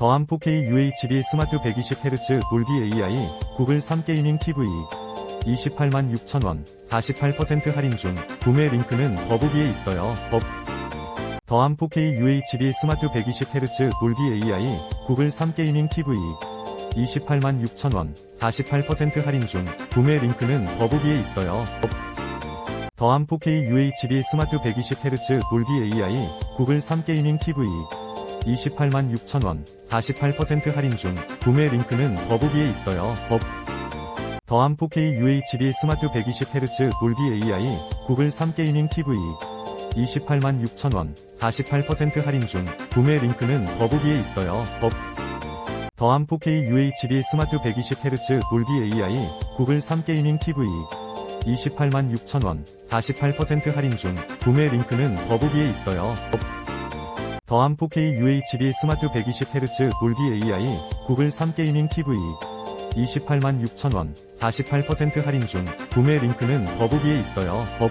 더함 4K UHD 스마트 120Hz 돌비 AI 구글 3게이밍 TV 28만 6천원 48% 할인 중 구매 링크는 더보기에 있어요. 법. 더함 4K UHD 스마트 120Hz 돌비 AI 구글 3게이밍 TV 28만 6천원 48% 할인 중 구매 링크는 더보기에 있어요. 법. 더함 4K UHD 스마트 120Hz 돌비 AI 구글 3게이밍 TV 28만 6천원 48% 할인 중 구매 링크는 더보기에 있어요. 법 더함 4K UHD 스마트 120Hz 돌비 AI 구글 3게이밍 TV 28만 6천원 48% 할인 중 구매 링크는 더보기에 있어요. 법 더함 4K UHD 스마트 120Hz 돌비 AI 구글 3게이밍 TV 28만 6천원 48% 할인 중 구매 링크는 더보기에 있어요. 법 더함 4K UHD 스마트 120Hz 돌비 AI 구글 3게이밍 TV 28만 6천원 48% 할인 중 구매 링크는 더보기에 있어요. 법